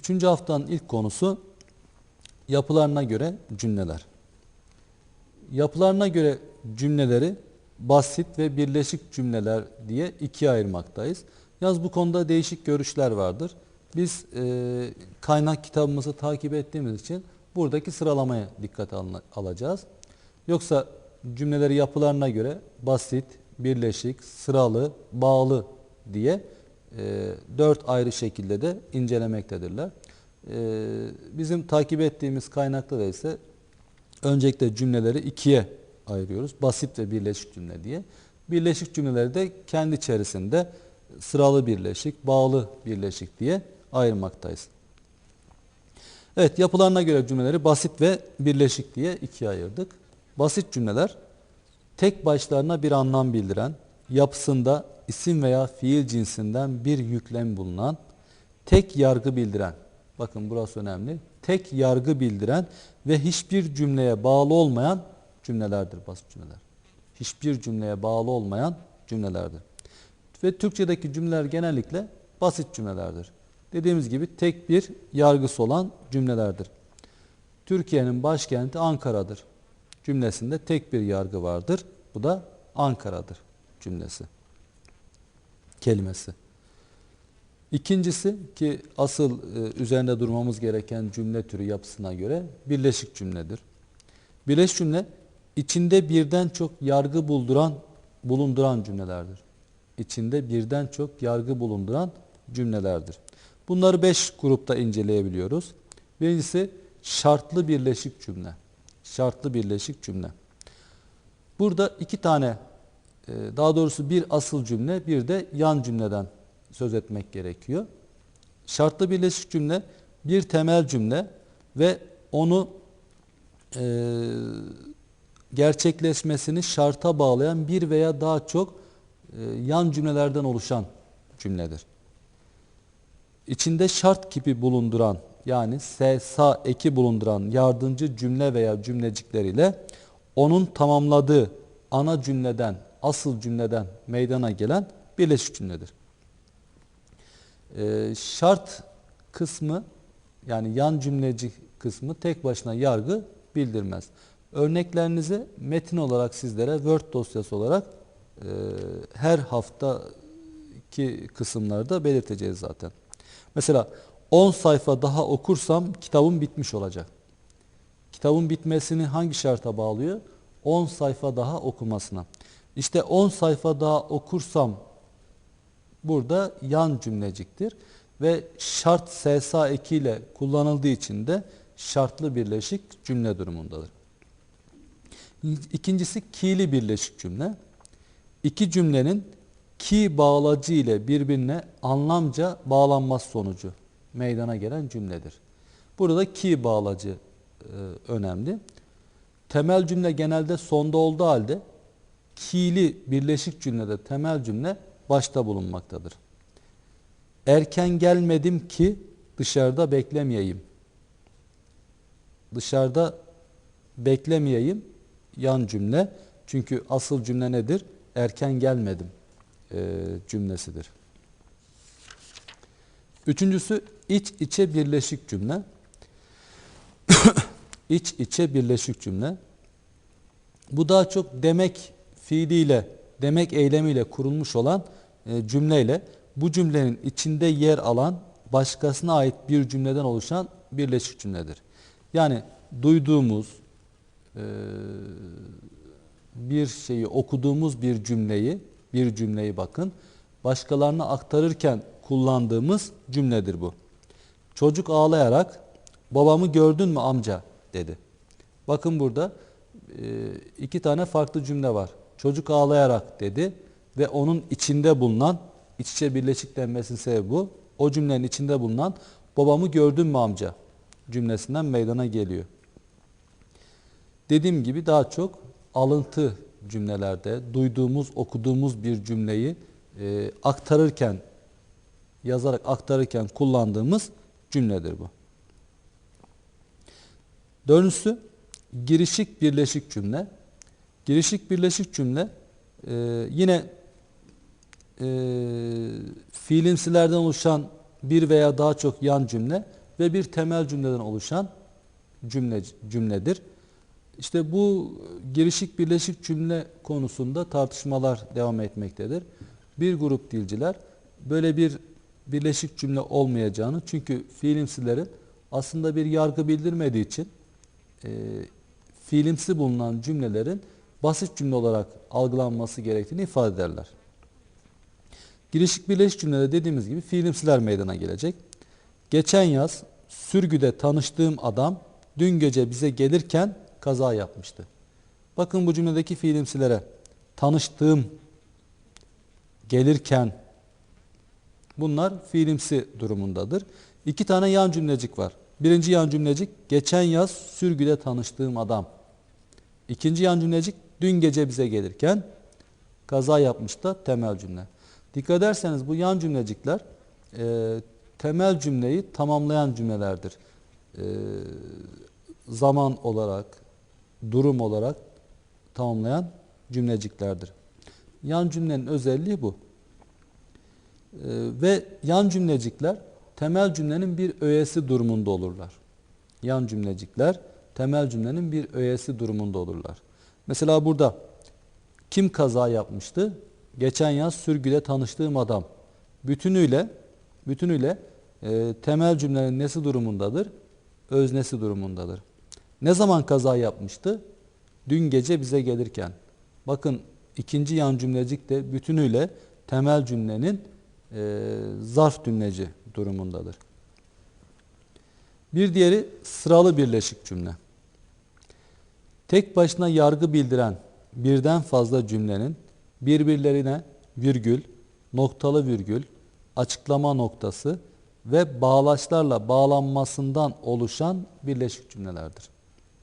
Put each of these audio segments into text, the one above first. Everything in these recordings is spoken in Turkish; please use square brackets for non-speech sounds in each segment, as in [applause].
Üçüncü haftanın ilk konusu yapılarına göre cümleler. Yapılarına göre cümleleri basit ve birleşik cümleler diye ikiye ayırmaktayız. Yalnız bu konuda değişik görüşler vardır. Biz e, kaynak kitabımızı takip ettiğimiz için buradaki sıralamaya dikkat al- alacağız. Yoksa cümleleri yapılarına göre basit, birleşik, sıralı, bağlı diye dört ayrı şekilde de incelemektedirler. E, bizim takip ettiğimiz kaynakta da ise öncelikle cümleleri ikiye ayırıyoruz. Basit ve birleşik cümle diye. Birleşik cümleleri de kendi içerisinde sıralı birleşik, bağlı birleşik diye ayırmaktayız. Evet yapılarına göre cümleleri basit ve birleşik diye ikiye ayırdık. Basit cümleler tek başlarına bir anlam bildiren, yapısında isim veya fiil cinsinden bir yüklem bulunan, tek yargı bildiren, bakın burası önemli, tek yargı bildiren ve hiçbir cümleye bağlı olmayan cümlelerdir basit cümleler. Hiçbir cümleye bağlı olmayan cümlelerdir. Ve Türkçedeki cümleler genellikle basit cümlelerdir. Dediğimiz gibi tek bir yargısı olan cümlelerdir. Türkiye'nin başkenti Ankara'dır cümlesinde tek bir yargı vardır. Bu da Ankara'dır cümlesi. Kelimesi. İkincisi ki asıl e, üzerinde durmamız gereken cümle türü yapısına göre birleşik cümledir. Birleşik cümle içinde birden çok yargı bulduran, bulunduran cümlelerdir. İçinde birden çok yargı bulunduran cümlelerdir. Bunları beş grupta inceleyebiliyoruz. Birincisi şartlı birleşik cümle. Şartlı birleşik cümle. Burada iki tane, daha doğrusu bir asıl cümle, bir de yan cümleden söz etmek gerekiyor. Şartlı birleşik cümle bir temel cümle ve onu e, gerçekleşmesini şarta bağlayan bir veya daha çok e, yan cümlelerden oluşan cümledir. İçinde şart gibi bulunduran yani sa eki bulunduran yardımcı cümle veya cümlecikler ile onun tamamladığı ana cümleden, asıl cümleden meydana gelen birleşik cümledir. Ee, şart kısmı yani yan cümleci kısmı tek başına yargı bildirmez. Örneklerinizi metin olarak sizlere Word dosyası olarak e, her haftaki kısımlarda belirteceğiz zaten. Mesela 10 sayfa daha okursam kitabım bitmiş olacak. Kitabın bitmesini hangi şarta bağlıyor? 10 sayfa daha okumasına. İşte 10 sayfa daha okursam burada yan cümleciktir ve şart SSA ekiyle kullanıldığı için de şartlı birleşik cümle durumundadır. İkincisi ki'li birleşik cümle. İki cümlenin ki bağlacı ile birbirine anlamca bağlanması sonucu meydana gelen cümledir. Burada ki bağlacı e, önemli. Temel cümle genelde sonda olduğu halde ki'li birleşik cümlede temel cümle başta bulunmaktadır. Erken gelmedim ki dışarıda beklemeyeyim. Dışarıda beklemeyeyim yan cümle. Çünkü asıl cümle nedir? Erken gelmedim e, cümlesidir. Üçüncüsü iç içe birleşik cümle. [coughs] iç içe birleşik cümle. Bu daha çok demek fiiliyle, demek eylemiyle kurulmuş olan e, cümleyle bu cümlenin içinde yer alan başkasına ait bir cümleden oluşan birleşik cümledir. Yani duyduğumuz e, bir şeyi okuduğumuz bir cümleyi, bir cümleyi bakın başkalarına aktarırken kullandığımız cümledir bu. Çocuk ağlayarak babamı gördün mü amca dedi. Bakın burada e, iki tane farklı cümle var. Çocuk ağlayarak dedi ve onun içinde bulunan iç içe birleşik denmesinin sebebi bu. O cümlenin içinde bulunan babamı gördün mü amca cümlesinden meydana geliyor. Dediğim gibi daha çok alıntı cümlelerde duyduğumuz, okuduğumuz bir cümleyi e, aktarırken, yazarak aktarırken kullandığımız cümledir bu. Dördüncüsü girişik birleşik cümle. Girişik birleşik cümle e, yine e, fiilimsilerden oluşan bir veya daha çok yan cümle ve bir temel cümleden oluşan cümle cümledir. İşte bu girişik birleşik cümle konusunda tartışmalar devam etmektedir. Bir grup dilciler böyle bir birleşik cümle olmayacağını çünkü fiilimsilerin aslında bir yargı bildirmediği için e, fiilimsi bulunan cümlelerin basit cümle olarak algılanması gerektiğini ifade ederler. Girişik birleşik cümlede dediğimiz gibi fiilimsiler meydana gelecek. Geçen yaz sürgüde tanıştığım adam dün gece bize gelirken kaza yapmıştı. Bakın bu cümledeki fiilimsilere tanıştığım, gelirken bunlar fiilimsi durumundadır. İki tane yan cümlecik var. Birinci yan cümlecik geçen yaz sürgüde tanıştığım adam. İkinci yan cümlecik dün gece bize gelirken kaza yapmış da temel cümle. Dikkat ederseniz bu yan cümlecikler e, temel cümleyi tamamlayan cümlelerdir. E, zaman olarak, durum olarak tamamlayan cümleciklerdir. Yan cümlenin özelliği bu. E, ve yan cümlecikler temel cümlenin bir öğesi durumunda olurlar. Yan cümlecikler temel cümlenin bir öğesi durumunda olurlar. Mesela burada kim kaza yapmıştı? Geçen yaz sürgüde tanıştığım adam. Bütünüyle bütünüyle e, temel cümlenin nesi durumundadır? Öznesi durumundadır. Ne zaman kaza yapmıştı? Dün gece bize gelirken. Bakın ikinci yan cümlecik de bütünüyle temel cümlenin e, zarf cümleci durumundadır. Bir diğeri sıralı birleşik cümle. Tek başına yargı bildiren birden fazla cümlenin birbirlerine virgül, noktalı virgül, açıklama noktası ve bağlaçlarla bağlanmasından oluşan birleşik cümlelerdir.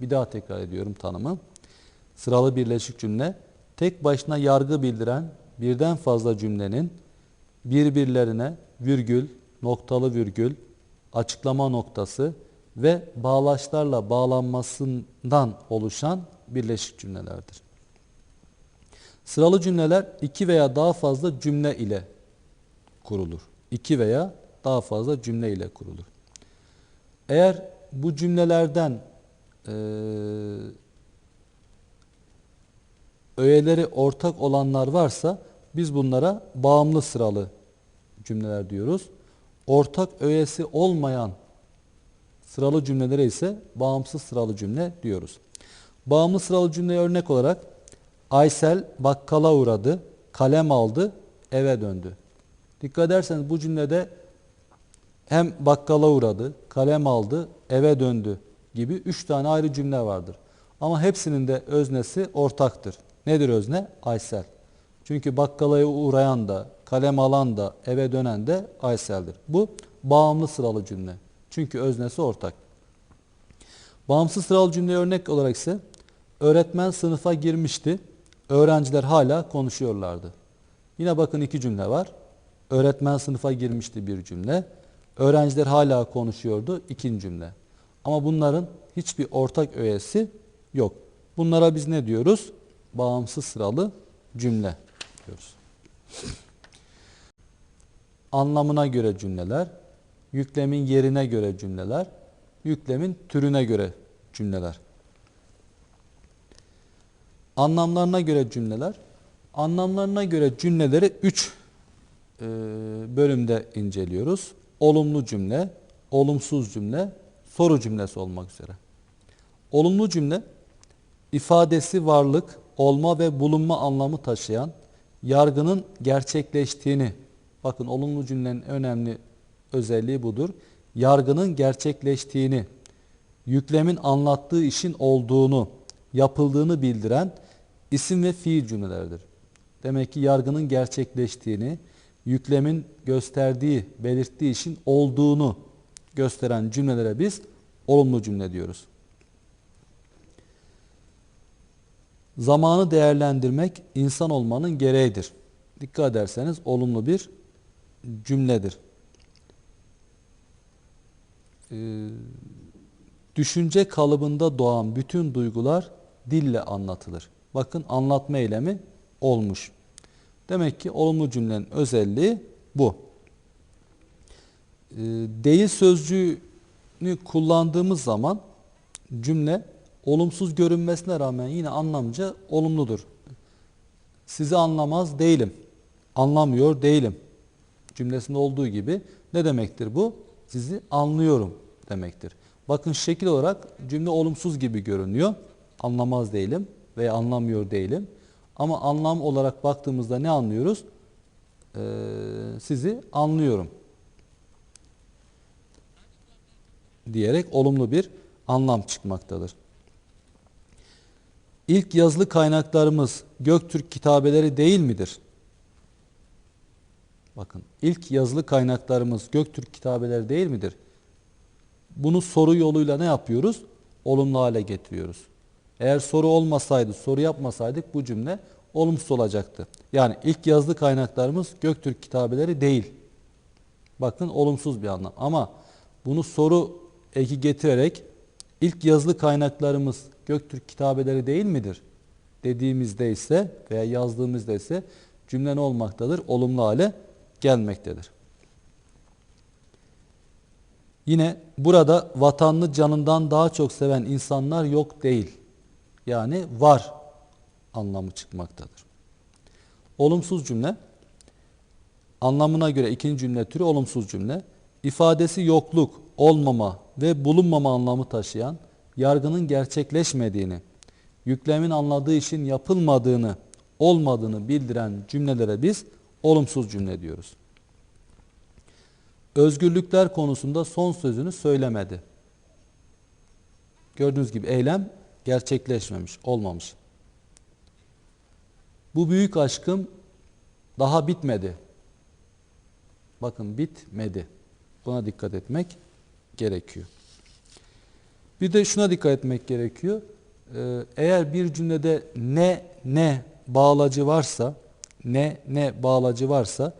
Bir daha tekrar ediyorum tanımı. Sıralı birleşik cümle tek başına yargı bildiren birden fazla cümlenin birbirlerine virgül, noktalı virgül, açıklama noktası ve bağlaçlarla bağlanmasından oluşan birleşik cümlelerdir. Sıralı cümleler iki veya daha fazla cümle ile kurulur. İki veya daha fazla cümle ile kurulur. Eğer bu cümlelerden e, öğeleri ortak olanlar varsa biz bunlara bağımlı sıralı cümleler diyoruz. Ortak öğesi olmayan sıralı cümlelere ise bağımsız sıralı cümle diyoruz. Bağımlı sıralı cümleye örnek olarak Aysel bakkala uğradı, kalem aldı, eve döndü. Dikkat ederseniz bu cümlede hem bakkala uğradı, kalem aldı, eve döndü gibi üç tane ayrı cümle vardır. Ama hepsinin de öznesi ortaktır. Nedir özne? Aysel. Çünkü bakkalaya uğrayan da, kalem alan da, eve dönen de Aysel'dir. Bu bağımlı sıralı cümle. Çünkü öznesi ortak. Bağımsız sıralı cümleye örnek olarak ise öğretmen sınıfa girmişti. Öğrenciler hala konuşuyorlardı. Yine bakın iki cümle var. Öğretmen sınıfa girmişti bir cümle. Öğrenciler hala konuşuyordu ikinci cümle. Ama bunların hiçbir ortak öğesi yok. Bunlara biz ne diyoruz? Bağımsız sıralı cümle diyoruz. Anlamına göre cümleler, yüklemin yerine göre cümleler, yüklemin türüne göre cümleler. Anlamlarına göre cümleler, anlamlarına göre cümleleri üç e, bölümde inceliyoruz. Olumlu cümle, olumsuz cümle, soru cümlesi olmak üzere. Olumlu cümle, ifadesi varlık, olma ve bulunma anlamı taşıyan, yargının gerçekleştiğini, bakın olumlu cümlenin önemli özelliği budur. Yargının gerçekleştiğini, yüklemin anlattığı işin olduğunu, yapıldığını bildiren isim ve fiil cümleleridir. Demek ki yargının gerçekleştiğini, yüklemin gösterdiği, belirttiği işin olduğunu gösteren cümlelere biz olumlu cümle diyoruz. Zamanı değerlendirmek insan olmanın gereğidir. Dikkat ederseniz olumlu bir cümledir. Ee, düşünce kalıbında doğan bütün duygular dille anlatılır. Bakın anlatma eylemi olmuş. Demek ki olumlu cümlenin özelliği bu. Ee, değil sözcüğü kullandığımız zaman cümle olumsuz görünmesine rağmen yine anlamca olumludur. Sizi anlamaz değilim. Anlamıyor değilim. Cümlesinde olduğu gibi ne demektir bu? Sizi anlıyorum demektir. Bakın şekil olarak cümle olumsuz gibi görünüyor. Anlamaz değilim veya anlamıyor değilim. Ama anlam olarak baktığımızda ne anlıyoruz? Ee, sizi anlıyorum. Diyerek olumlu bir anlam çıkmaktadır. İlk yazılı kaynaklarımız Göktürk kitabeleri değil midir? Bakın ilk yazılı kaynaklarımız Göktürk kitabeleri değil midir? Bunu soru yoluyla ne yapıyoruz? Olumlu hale getiriyoruz. Eğer soru olmasaydı, soru yapmasaydık bu cümle olumsuz olacaktı. Yani ilk yazılı kaynaklarımız Göktürk kitabeleri değil. Bakın olumsuz bir anlam. Ama bunu soru eki getirerek ilk yazılı kaynaklarımız Göktürk kitabeleri değil midir? Dediğimizde ise veya yazdığımızda ise cümle ne olmaktadır? Olumlu hale gelmektedir. Yine burada vatanını canından daha çok seven insanlar yok değil. Yani var anlamı çıkmaktadır. Olumsuz cümle anlamına göre ikinci cümle türü olumsuz cümle. ifadesi yokluk, olmama ve bulunmama anlamı taşıyan, yargının gerçekleşmediğini, yüklemin anladığı işin yapılmadığını, olmadığını bildiren cümlelere biz olumsuz cümle diyoruz. Özgürlükler konusunda son sözünü söylemedi. Gördüğünüz gibi eylem gerçekleşmemiş, olmamış. Bu büyük aşkım daha bitmedi. Bakın bitmedi. Buna dikkat etmek gerekiyor. Bir de şuna dikkat etmek gerekiyor. Ee, eğer bir cümlede ne ne bağlacı varsa, ne ne bağlacı varsa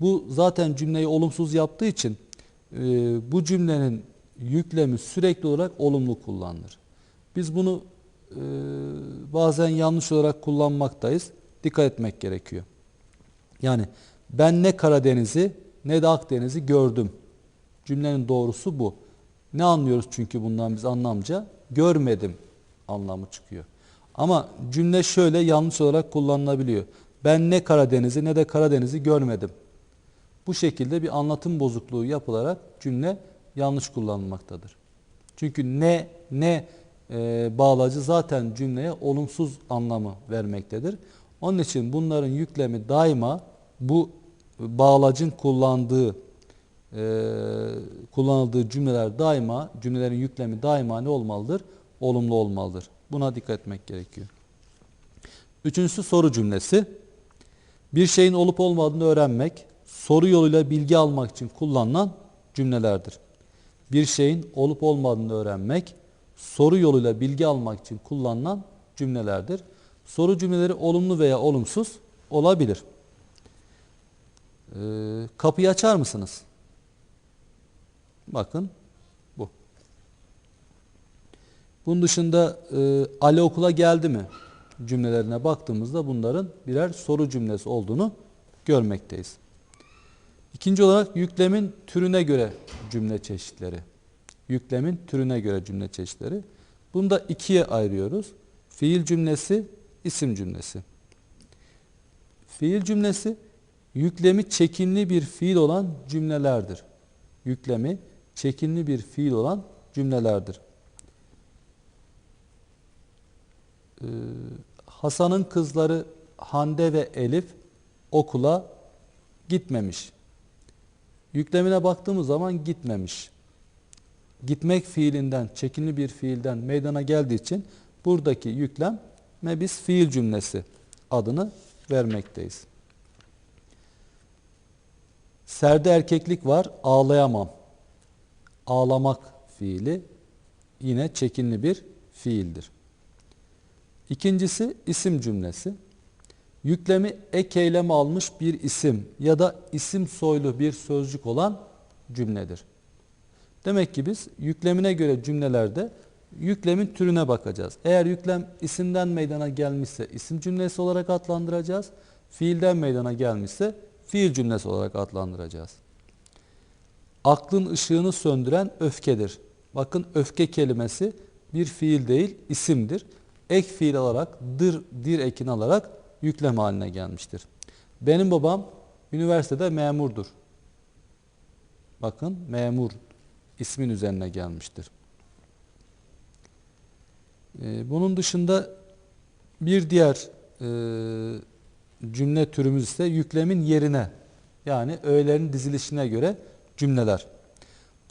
bu zaten cümleyi olumsuz yaptığı için e, bu cümlenin yüklemi sürekli olarak olumlu kullanılır. Biz bunu e, bazen yanlış olarak kullanmaktayız. Dikkat etmek gerekiyor. Yani ben ne Karadeniz'i ne de Akdeniz'i gördüm. Cümlenin doğrusu bu. Ne anlıyoruz çünkü bundan biz anlamca? Görmedim anlamı çıkıyor. Ama cümle şöyle yanlış olarak kullanılabiliyor. Ben ne Karadeniz'i ne de Karadeniz'i görmedim. Bu şekilde bir anlatım bozukluğu yapılarak cümle yanlış kullanılmaktadır. Çünkü ne ne e, bağlacı zaten cümleye olumsuz anlamı vermektedir. Onun için bunların yüklemi daima bu bağlacın kullandığı e, kullanıldığı cümleler daima cümlelerin yüklemi daima ne olmalıdır? Olumlu olmalıdır. Buna dikkat etmek gerekiyor. Üçüncüsü soru cümlesi. Bir şeyin olup olmadığını öğrenmek, soru yoluyla bilgi almak için kullanılan cümlelerdir. Bir şeyin olup olmadığını öğrenmek, soru yoluyla bilgi almak için kullanılan cümlelerdir. Soru cümleleri olumlu veya olumsuz olabilir. Ee, kapıyı açar mısınız? Bakın bu. Bunun dışında e, Ali okula geldi mi cümlelerine baktığımızda bunların birer soru cümlesi olduğunu görmekteyiz. İkinci olarak yüklemin türüne göre cümle çeşitleri. Yüklemin türüne göre cümle çeşitleri. Bunu da ikiye ayırıyoruz. Fiil cümlesi, isim cümlesi. Fiil cümlesi yüklemi çekimli bir fiil olan cümlelerdir. Yüklemi çekimli bir fiil olan cümlelerdir. Hasan'ın kızları Hande ve Elif okula gitmemiş. Yüklemine baktığımız zaman gitmemiş. Gitmek fiilinden, çekimli bir fiilden meydana geldiği için buradaki yüklem biz fiil cümlesi adını vermekteyiz. Serde erkeklik var, ağlayamam. Ağlamak fiili yine çekinli bir fiildir. İkincisi isim cümlesi. Yüklemi ek eylem almış bir isim ya da isim soylu bir sözcük olan cümledir. Demek ki biz yüklemine göre cümlelerde yüklemin türüne bakacağız. Eğer yüklem isimden meydana gelmişse isim cümlesi olarak adlandıracağız. Fiilden meydana gelmişse fiil cümlesi olarak adlandıracağız. Aklın ışığını söndüren öfkedir. Bakın öfke kelimesi bir fiil değil isimdir. Ek fiil olarak dır, dir ekini alarak yüklem haline gelmiştir. Benim babam üniversitede memurdur. Bakın memur ismin üzerine gelmiştir. Ee, bunun dışında bir diğer e, cümle türümüz ise yüklemin yerine yani öğelerin dizilişine göre cümleler.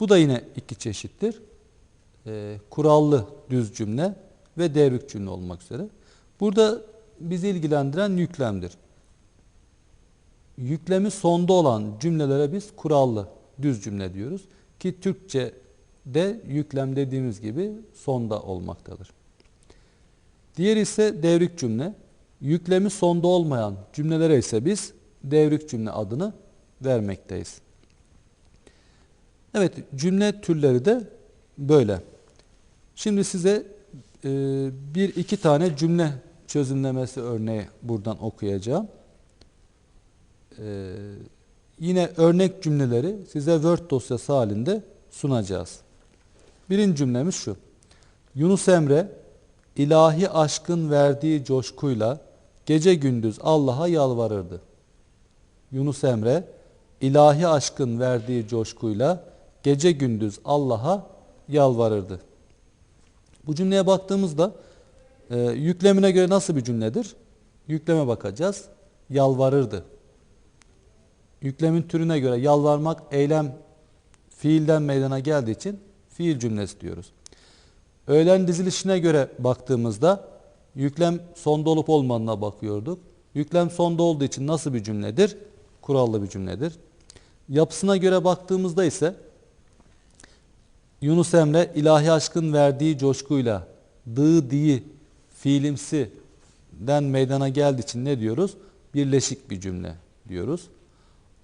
Bu da yine iki çeşittir. Ee, kurallı düz cümle ve devrik cümle olmak üzere. Burada bizi ilgilendiren yüklemdir. Yüklemi sonda olan cümlelere biz kurallı düz cümle diyoruz. Ki Türkçe'de yüklem dediğimiz gibi sonda olmaktadır. Diğeri ise devrik cümle. Yüklemi sonda olmayan cümlelere ise biz devrik cümle adını vermekteyiz. Evet cümle türleri de böyle. Şimdi size e, bir iki tane cümle çözümlemesi örneği buradan okuyacağım. E, yine örnek cümleleri size Word dosyası halinde sunacağız. Birinci cümlemiz şu. Yunus Emre ilahi aşkın verdiği coşkuyla gece gündüz Allah'a yalvarırdı. Yunus Emre ilahi aşkın verdiği coşkuyla gece gündüz Allah'a yalvarırdı. Bu cümleye baktığımızda e, yüklemine göre nasıl bir cümledir? Yükleme bakacağız. Yalvarırdı. Yüklemin türüne göre yalvarmak eylem fiilden meydana geldiği için fiil cümlesi diyoruz. Öğlen dizilişine göre baktığımızda yüklem sonda olup olmadığına bakıyorduk. Yüklem sonda olduğu için nasıl bir cümledir? Kurallı bir cümledir. Yapısına göre baktığımızda ise Yunus Emre ilahi aşkın verdiği coşkuyla dı diyi fiilimsi den meydana geldiği için ne diyoruz? Birleşik bir cümle diyoruz.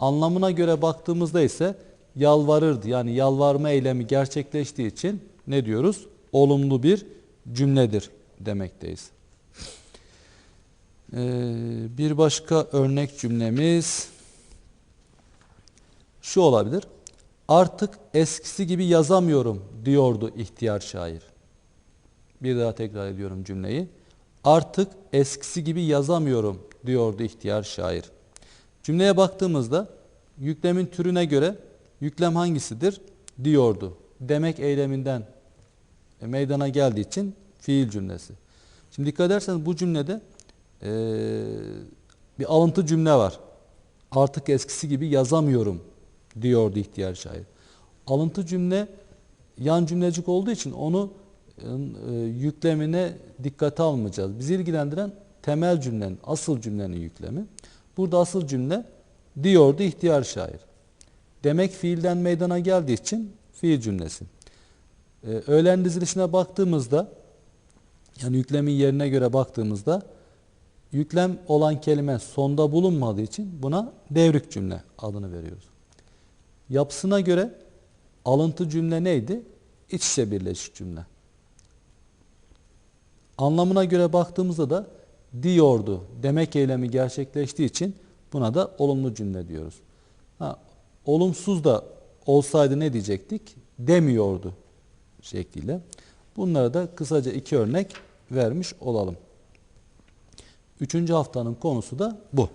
Anlamına göre baktığımızda ise yalvarırdı yani yalvarma eylemi gerçekleştiği için ne diyoruz? Olumlu bir cümledir demekteyiz. Ee, bir başka örnek cümlemiz şu olabilir. Artık eskisi gibi yazamıyorum diyordu ihtiyar şair. Bir daha tekrar ediyorum cümleyi. Artık eskisi gibi yazamıyorum diyordu ihtiyar şair. Cümleye baktığımızda yüklemin türüne göre yüklem hangisidir? Diyordu. Demek eyleminden e, meydana geldiği için fiil cümlesi. Şimdi dikkat ederseniz bu cümlede e, bir alıntı cümle var. Artık eskisi gibi yazamıyorum diyordu ihtiyar şair. Alıntı cümle yan cümlecik olduğu için onu e, yüklemine dikkate almayacağız. Bizi ilgilendiren temel cümlenin, asıl cümlenin yüklemi. Burada asıl cümle diyordu ihtiyar şair. Demek fiilden meydana geldiği için fiil cümlesi. Ee, öğlen dizilişine baktığımızda yani yüklemin yerine göre baktığımızda yüklem olan kelime sonda bulunmadığı için buna devrik cümle adını veriyoruz. Yapısına göre alıntı cümle neydi? İç içe birleşik cümle. Anlamına göre baktığımızda da diyordu demek eylemi gerçekleştiği için buna da olumlu cümle diyoruz. Ha, olumsuz da olsaydı ne diyecektik? Demiyordu şekliyle. Bunlara da kısaca iki örnek vermiş olalım. Üçüncü haftanın konusu da bu.